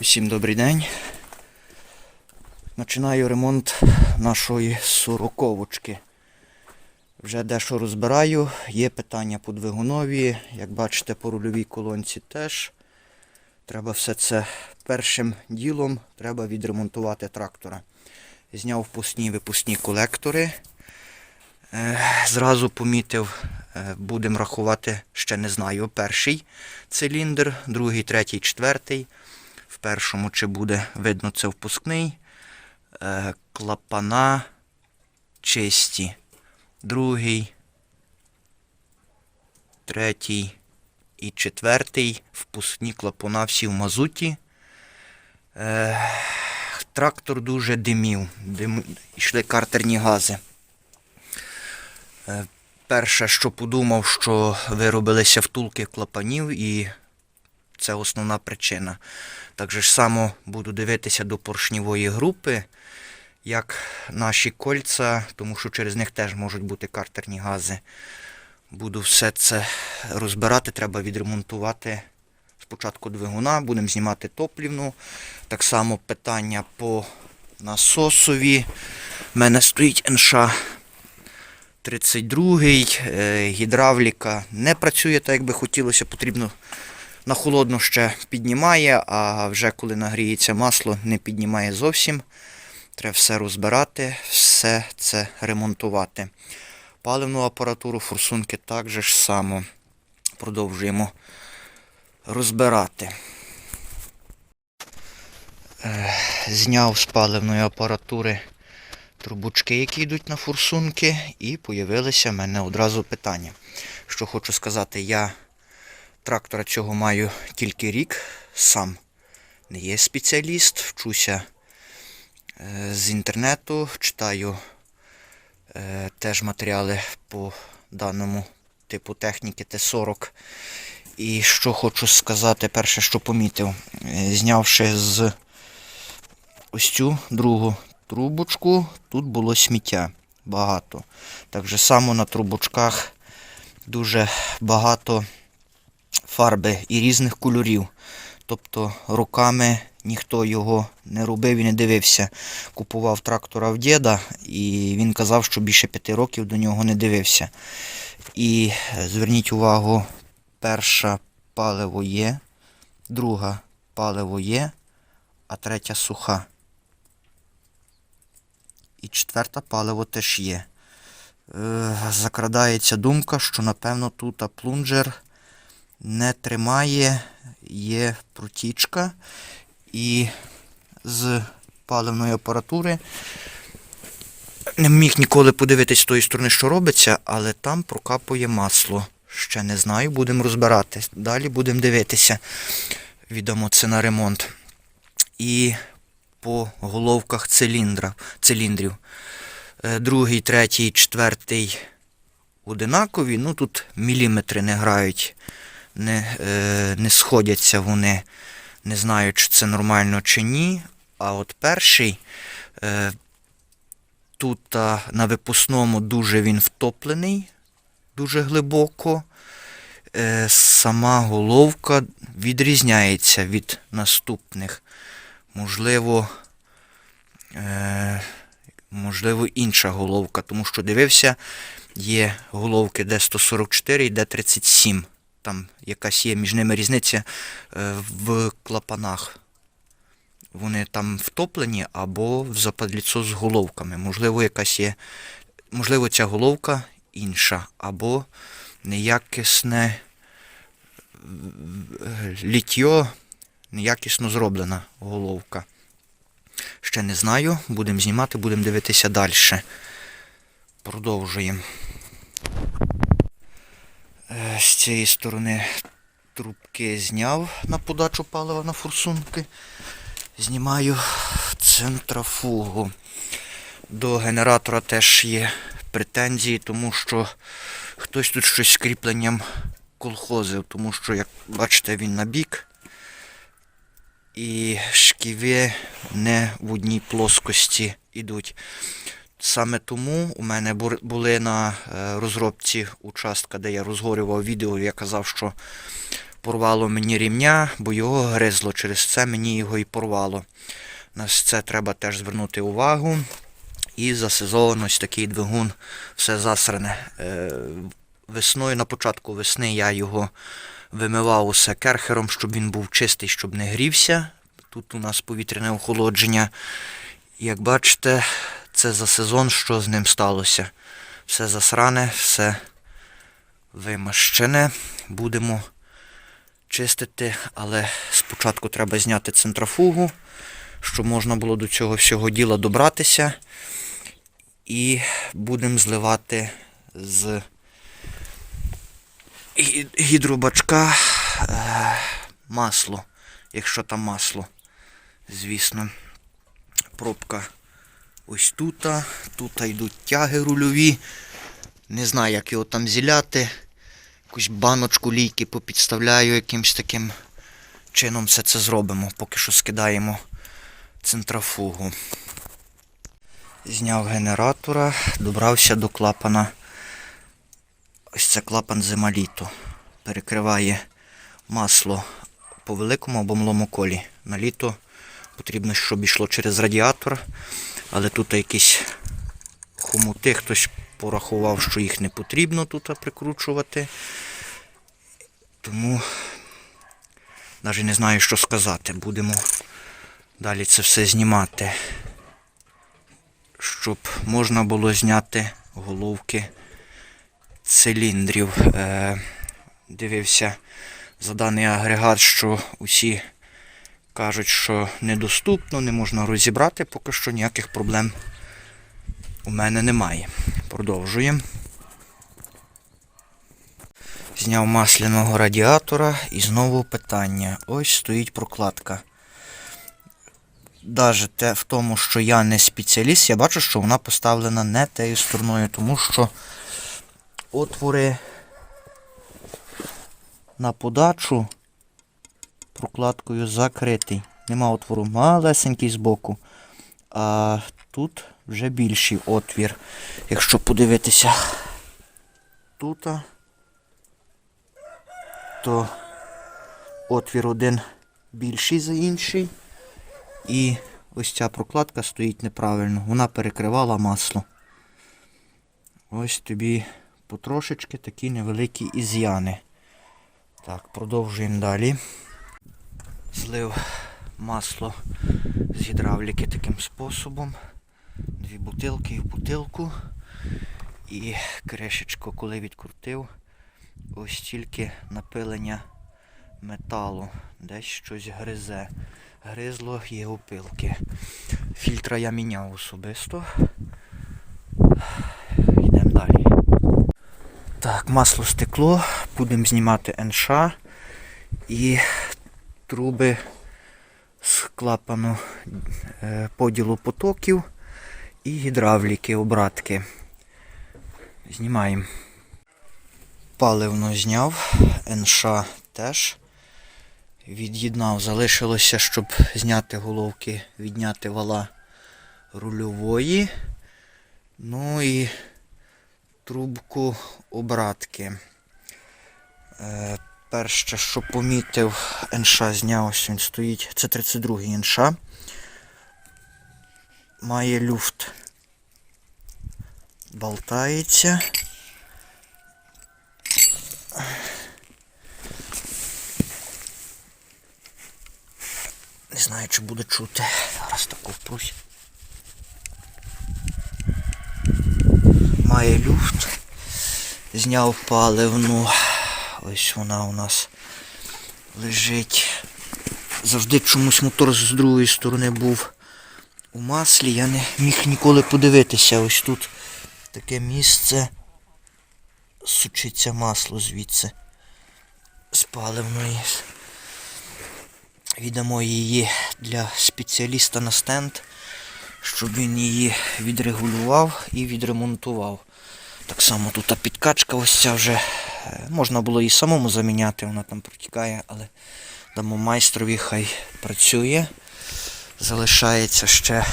Всім добрий день. Починаю ремонт нашої сороковочки. Вже дещо розбираю. Є питання по двигунові. Як бачите, по рульовій колонці теж. Треба все це першим ділом треба відремонтувати трактора. Зняв впускні випускні колектори. Е, Зразу помітив, е, будемо рахувати, ще не знаю, перший циліндр, другий, третій, четвертий. В першому чи буде видно це впускний. Е, Клапана чисті. Другий, третій і четвертий. Впускні клапана всі в мазуті. Е, Трактор дуже димів. Дим... Йшли картерні гази. Е, Перше, що подумав, що виробилися втулки клапанів, і це основна причина. Так же ж само буду дивитися до поршневої групи, як наші кольця, тому що через них теж можуть бути картерні гази. Буду все це розбирати, треба відремонтувати спочатку двигуна, будемо знімати топлівну. Так само питання по насосові. У мене стоїть НШ 32 е, гідравліка не працює так, як би хотілося, потрібно на холодно ще піднімає, а вже коли нагріється масло, не піднімає зовсім. Треба все розбирати, все це ремонтувати. Паливну апаратуру, форсунки так же ж само продовжуємо розбирати. Е, Зняв з паливної апаратури трубочки, які йдуть на форсунки, і появилися в мене одразу питання. Що хочу сказати, я трактора цього маю тільки рік, сам не є спеціаліст, вчуся е, з інтернету, читаю е, теж матеріали по даному типу техніки Т-40. І що хочу сказати, перше, що помітив, е, знявши з ось цю другу трубочку, тут було сміття багато. Так само на трубочках дуже багато фарби і різних кольорів. Тобто руками ніхто його не робив і не дивився. Купував трактора в діда, і він казав, що більше п'яти років до нього не дивився. І е, зверніть увагу, перша паливо є, друга паливо є, а третя суха. І четверта паливо теж є. Е, закрадається думка, що напевно тут плунжер не тримає, є протічка, і з паливної апаратури не міг ніколи подивитись з тої сторони, що робиться, але там прокапує масло. Ще не знаю, будемо розбирати. Далі будемо дивитися. Віддамо це на ремонт. І по головках циліндра, циліндрів. Е, Другий, третій, четвертий одинакові. Ну тут міліметри не грають, не, е, не сходяться вони. Не знаю, чи це нормально чи ні. А от перший е, тут а, на випускному дуже він втоплений, дуже глибоко. Е, сама головка відрізняється від наступних. Можливо, е, можливо, інша головка, тому що дивився, є головки Д144 і Д37. Там якась є між ними різниця е, в клапанах. Вони там втоплені або в западліцо з головками. Можливо, якась є. Можливо, ця головка інша, або неякісне е, літьо, неякісно зроблена головка. Ще не знаю. Будемо знімати, будемо дивитися далі. Продовжуємо. Е, З цієї сторони трубки зняв на подачу палива на форсунки. Знімаю центрофугу. До генератора теж є претензії, тому що хтось тут щось з кріпленням колхозив, тому що, як бачите, він на бік. І шківи не в одній плоскості йдуть. Саме тому у мене були на е, розробці участка, де я розгорював відео, я казав, що порвало мені рівня, бо його гризло. Через це мені його і порвало. На це треба теж звернути увагу. І за сезон ось такий двигун все засране. Е, весною на початку весни я його вимивав усе керхером, щоб він був чистий, щоб не грівся. Тут у нас повітряне охолодження. Як бачите, це за сезон, що з ним сталося. Все засране, все вимащене. Будемо чистити, але спочатку треба зняти центрофугу, щоб можна було до цього всього діла добратися. І будемо зливати з гі- гідробачка е, масло, якщо там масло, звісно. Пробка ось тут. Тут йдуть тяги рульові. Не знаю, як його там зіляти. Якусь баночку лійки попідставляю якимось таким чином все це зробимо. Поки що скидаємо центрофугу. Зняв генератора, добрався до клапана. Ось це клапан зима-літо. Перекриває масло по великому або малому колі. На літо потрібно, щоб йшло через радіатор, але тут якісь хомути, хтось порахував, що їх не потрібно тут прикручувати. Тому навіть не знаю, що сказати. Будемо далі це все знімати щоб можна було зняти головки циліндрів. Е, дивився за даний агрегат, що усі кажуть, що недоступно, не можна розібрати, поки що ніяких проблем у мене немає. Продовжуємо. Зняв масляного радіатора і знову питання. Ось стоїть прокладка даже те в тому, що я не спеціаліст, я бачу, що вона поставлена не тією стороною, тому що отвори на подачу прокладкою закритий. Нема отвору малесенький збоку. А тут вже більший отвір. Якщо подивитися тут, то отвір один більший за інший. І ось ця прокладка стоїть неправильно. Вона перекривала масло. Ось тобі потрошечки такі невеликі із'яни. Так, продовжуємо далі. Злив масло з гідравліки таким способом. Дві бутилки і в бутилку. І кришечко, коли відкрутив, ось тільки напилення металу. Десь щось гризе гризло є опилки. Фільтра я міняв особисто. Йдемо далі. Так, масло стекло, будемо знімати НШ і труби з клапану е, поділу потоків і гідравліки, обратки. Знімаємо. Паливно зняв, НШ теж від'єднав. Залишилося, щоб зняти головки, відняти вала рульової. Ну і трубку обратки. Перше, що помітив, НШ зняв, ось він стоїть. Це 32-й НШ. Має люфт. Болтається. Не знаю, чи буде чути. Зараз таку впрусь. Має люфт. Зняв паливну. Ось вона у нас лежить. Завжди чомусь мотор з другої сторони був у маслі. Я не міг ніколи подивитися. Ось тут таке місце. Сучиться масло звідси. З паливної. Віддамо її для спеціаліста на стенд, щоб він її відрегулював і відремонтував. Так само тут підкачка ось ця вже. Можна було її самому заміняти, вона там протікає, але дамо майстрові, хай працює. Залишається ще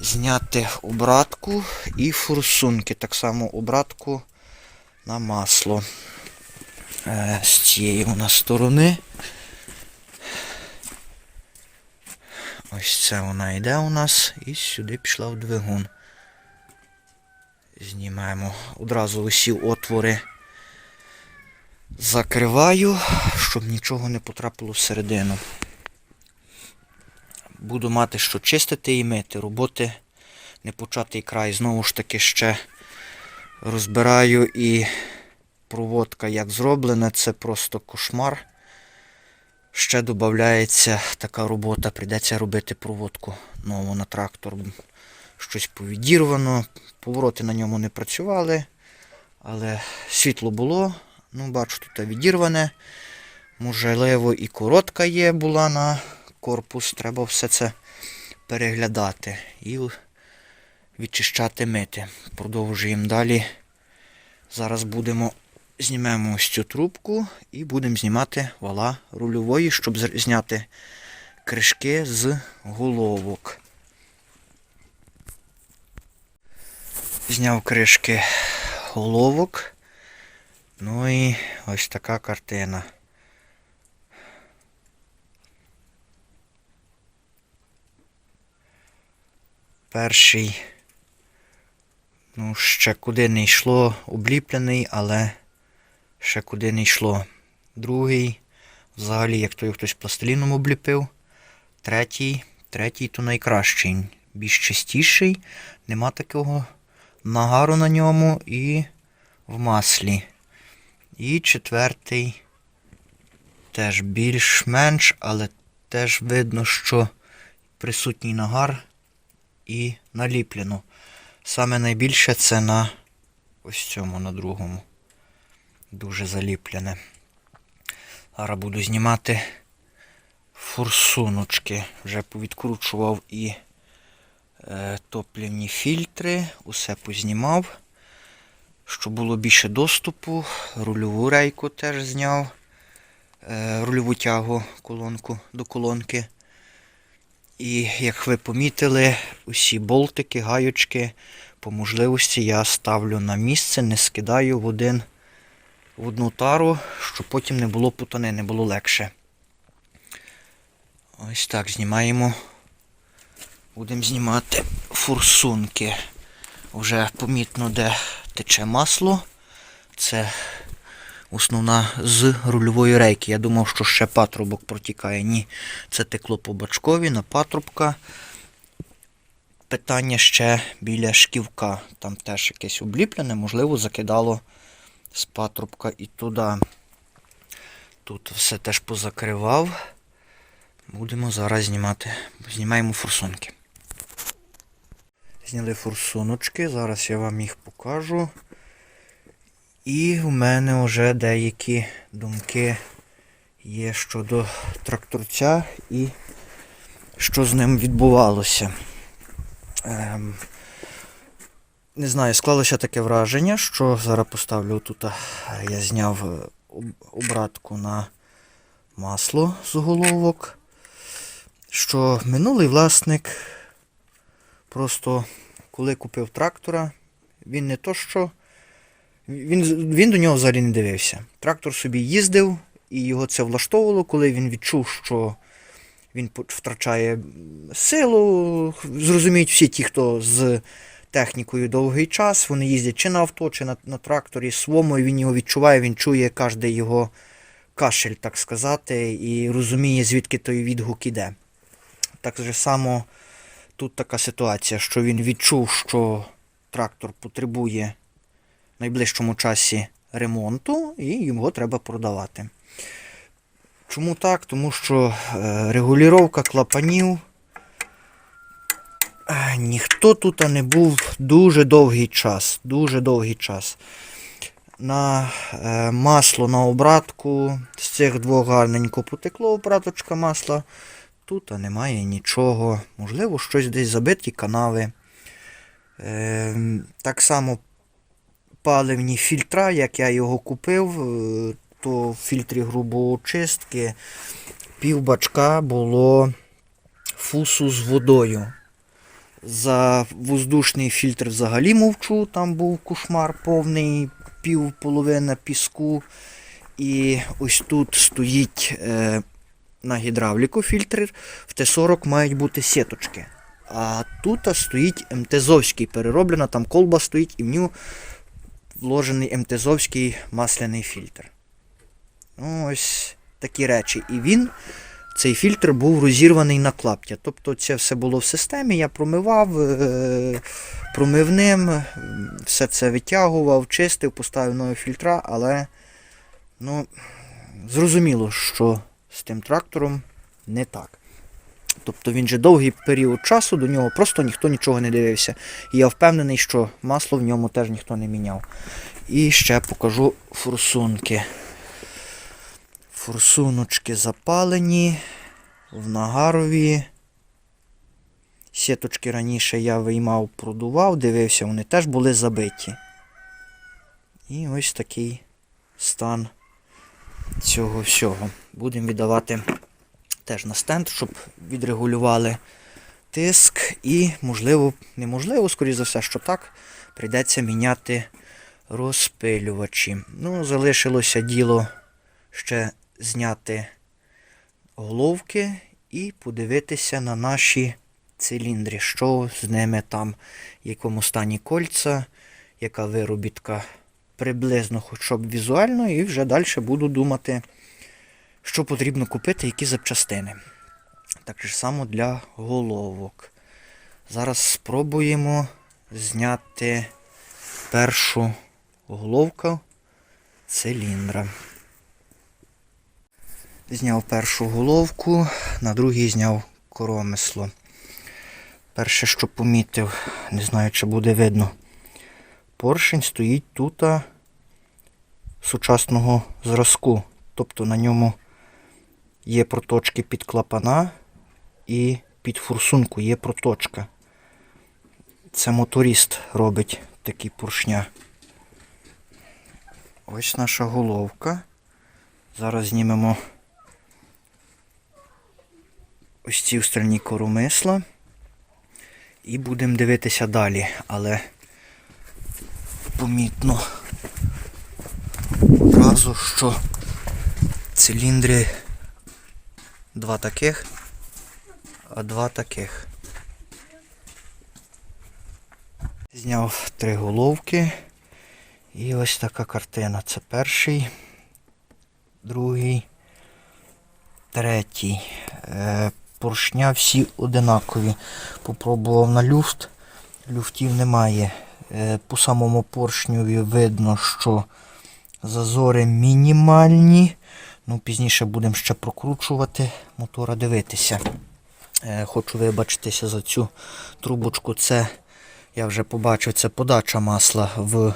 зняти обратку і форсунки. Так само обратку на масло. Е, з цієї у нас сторони. Ось це вона йде у нас і сюди пішла в двигун. Знімаємо одразу усі отвори. Закриваю, щоб нічого не потрапило всередину. Буду мати що чистити і мити. Роботи не початий край. Знову ж таки ще розбираю і проводка як зроблена, це просто кошмар. Ще додається така робота, прийдеться робити проводку нову на трактор. Щось повідірвано, повороти на ньому не працювали, але світло було. Ну, бачу, тут відірване. Можливо, і коротка є була на корпус. Треба все це переглядати і відчищати мити. Продовжуємо далі. Зараз будемо знімемо ось цю трубку і будемо знімати вала рульової, щоб зняти кришки з головок. Зняв кришки головок. Ну і ось така картина. Перший, ну, ще куди не йшло, обліплений, але ще куди не йшло. Другий, взагалі, як той хтось пластиліном обліпив. Третій, третій то найкращий. Більш чистіший, нема такого нагару на ньому і в маслі. І четвертий теж більш-менш, але теж видно, що присутній нагар і наліплено. Саме найбільше це на ось цьому, на другому. Дуже заліплене. Зараз буду знімати форсуночки. Вже повідкручував і топлівні фільтри, усе познімав. Щоб було більше доступу, рульову рейку теж зняв, е, рульову тягу колонку до колонки. І як ви помітили, усі болтики, гаючки по можливості я ставлю на місце, не скидаю в один в одну тару, щоб потім не було путани, не було легше. Ось так знімаємо. Будемо знімати форсунки. Вже помітно, де тече масло. Це основна з рульової рейки. Я думав, що ще патрубок протікає. Ні, це текло по бачкові на патрубка. Питання ще біля шківка. Там теж якесь обліплене, можливо, закидало з патрубка і туди. Тут все теж позакривав. Будемо зараз знімати. Знімаємо форсунки. Зняли форсуночки, зараз я вам їх покажу. І в мене вже деякі думки є щодо тракторця і що з ним відбувалося. Ем, не знаю, склалося таке враження, що зараз поставлю тут. Я зняв е, обратку на масло з головок. Що минулий власник просто коли купив трактора, він не то що. Він, він до нього взагалі не дивився. Трактор собі їздив, і його це влаштовувало, коли він відчув, що він втрачає силу. Зрозуміють всі ті, хто з технікою довгий час, вони їздять чи на авто, чи на, на тракторі своєму, і він його відчуває, він чує кожен його кашель, так сказати, і розуміє, звідки той відгук іде. Так же само тут така ситуація, що він відчув, що трактор потребує в найближчому часі ремонту, і його треба продавати. Чому так? Тому що е, регулювання клапанів. е, Ніхто тут не був дуже довгий час. Дуже довгий час. На е, масло на обратку з цих двох гарненько потекло обраточка масла. Тут немає нічого. Можливо, щось десь забиті канави. Е, так само паливні фільтра, як я його купив, е, то в фільтрі грубоочистки пів бачка було фусу з водою. За воздушний фільтр взагалі мовчу, там був кошмар повний, пів половина піску. І ось тут стоїть е, на гідравліку фільтр. В Т-40 мають бути сіточки. А тут стоїть МТЗовський перероблена, там колба стоїть і в нього вложений МТЗовський масляний фільтр. Ну, ось такі речі. І він, цей фільтр, був розірваний на клаптя. Тобто це все було в системі, я промивав е- промивним, все це витягував, чистив, поставив нові фільтра, але ну, зрозуміло, що з тим трактором не так. Тобто він же довгий період часу, до нього просто ніхто нічого не дивився. І я впевнений, що масло в ньому теж ніхто не міняв. І ще покажу форсунки. Форсуночки запалені, в нагарові. Сіточки раніше я виймав, продував, дивився, вони теж були забиті. І ось такий стан цього всього. Будемо віддавати теж на стенд, щоб відрегулювали тиск і, можливо, неможливо, скоріш за все, що так, прийдеться міняти розпилювачі. Ну, залишилося діло ще зняти головки і подивитися на наші циліндри, що з ними там, в якому стані кольця, яка виробітка приблизно, хоча б візуально, і вже далі буду думати, що потрібно купити, які запчастини. Так само для головок. Зараз спробуємо зняти першу головку циліндра. Зняв першу головку, на другій зняв коромисло. Перше, що помітив, не знаю, чи буде видно. Поршень стоїть тут сучасного зразку. Тобто на ньому є проточки під клапана і під форсунку є проточка. Це моторіст робить такі поршня. Ось наша головка. Зараз знімемо ось ці встальні коромисла. І будемо дивитися далі, але помітно одразу, що циліндри два таких, два таких. Зняв три головки. І ось така картина. Це перший, другий, третій. Е, поршня всі одинакові. Попробував на люфт. Люфтів немає. Е, по самому поршню видно, що зазори мінімальні. Ну, пізніше будемо ще прокручувати мотора дивитися. Е, хочу вибачитися за цю трубочку. Це я вже побачив, це подача масла в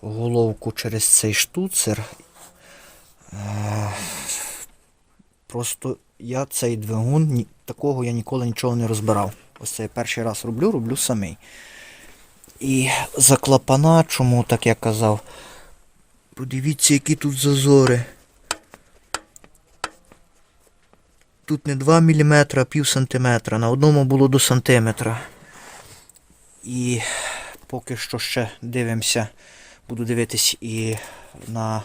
головку через цей штуцер. Е, Просто я цей двигун, такого я ніколи нічого не розбирав. Ось це я перший раз роблю, роблю самий. І за клапана, чому так я казав? Подивіться, які тут зазори. Тут не 2 мм, а пів сантиметра. На одному було до сантиметра. І поки що ще дивимося, буду дивитись і на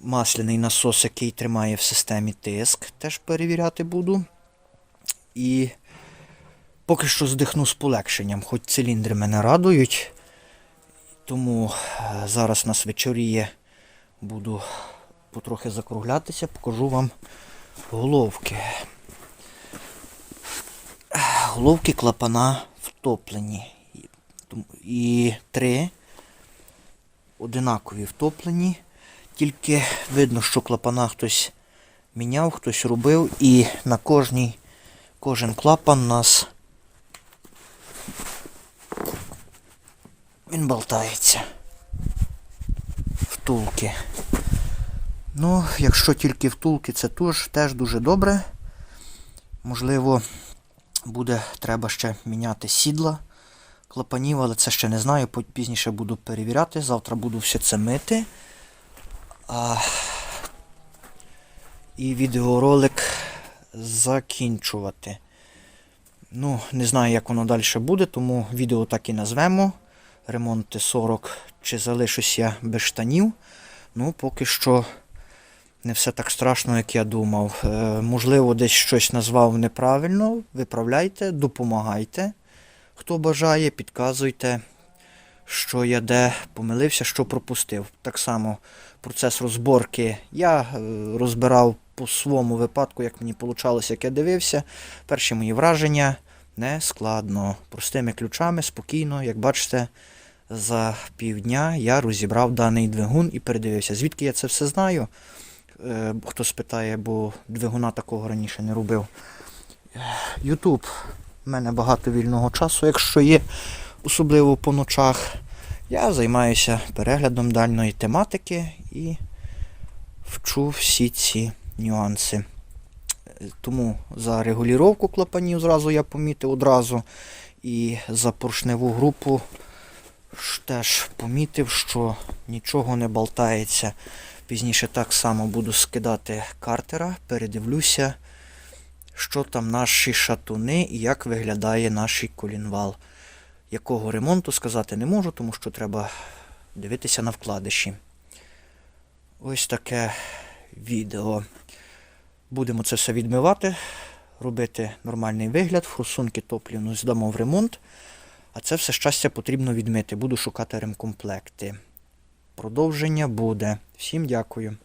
масляний насос, який тримає в системі тиск, теж перевіряти буду. І поки що здихну з полегшенням, хоч циліндри мене радують. Тому е, зараз нас вечоріє, буду потрохи закруглятися, покажу вам головки. Головки клапана втоплені. І- три одинакові втоплені. Тільки видно, що клапана хтось міняв, хтось робив, і на кожній, кожен клапан у нас він болтається. Втулки. Ну, якщо тільки втулки, це теж, теж дуже добре. Можливо, буде треба ще міняти сідла клапанів, але це ще не знаю. Пізніше буду перевіряти. Завтра буду все це мити. А, і відеоролик закінчувати. Ну, не знаю, як воно далі буде, тому відео так і назвемо. Ремонт Т40, чи залишусь я без штанів. Ну, поки що не все так страшно, як я думав. Е, можливо, десь щось назвав неправильно. Виправляйте, допомагайте. Хто бажає, підказуйте, що я де помилився, що пропустив. Так само процес розборки я е, розбирав по своєму випадку, як мені вийшло, як я дивився. Перші мої враження не складно. Простими ключами, спокійно, як бачите, за півдня я розібрав даний двигун і передивився. Звідки я це все знаю? Е, Хто спитає, бо двигуна такого раніше не робив. Ютуб. У мене багато вільного часу, якщо є, особливо по ночах. Я займаюся переглядом дальної тематики і вчу всі ці нюанси. Е, Тому за регулювання клапанів зразу я помітив одразу. І за поршневу групу теж помітив, що нічого не болтається. Пізніше так само буду скидати картера, передивлюся, що там наші шатуни і як виглядає наш колінвал. Якого ремонту сказати не можу, тому що треба дивитися на вкладиші. Ось таке відео. Будемо це все відмивати, робити нормальний вигляд, форсунки топлівну здамо в ремонт. А це все щастя потрібно відмити. Буду шукати ремкомплекти. Продовження буде. Всім дякую.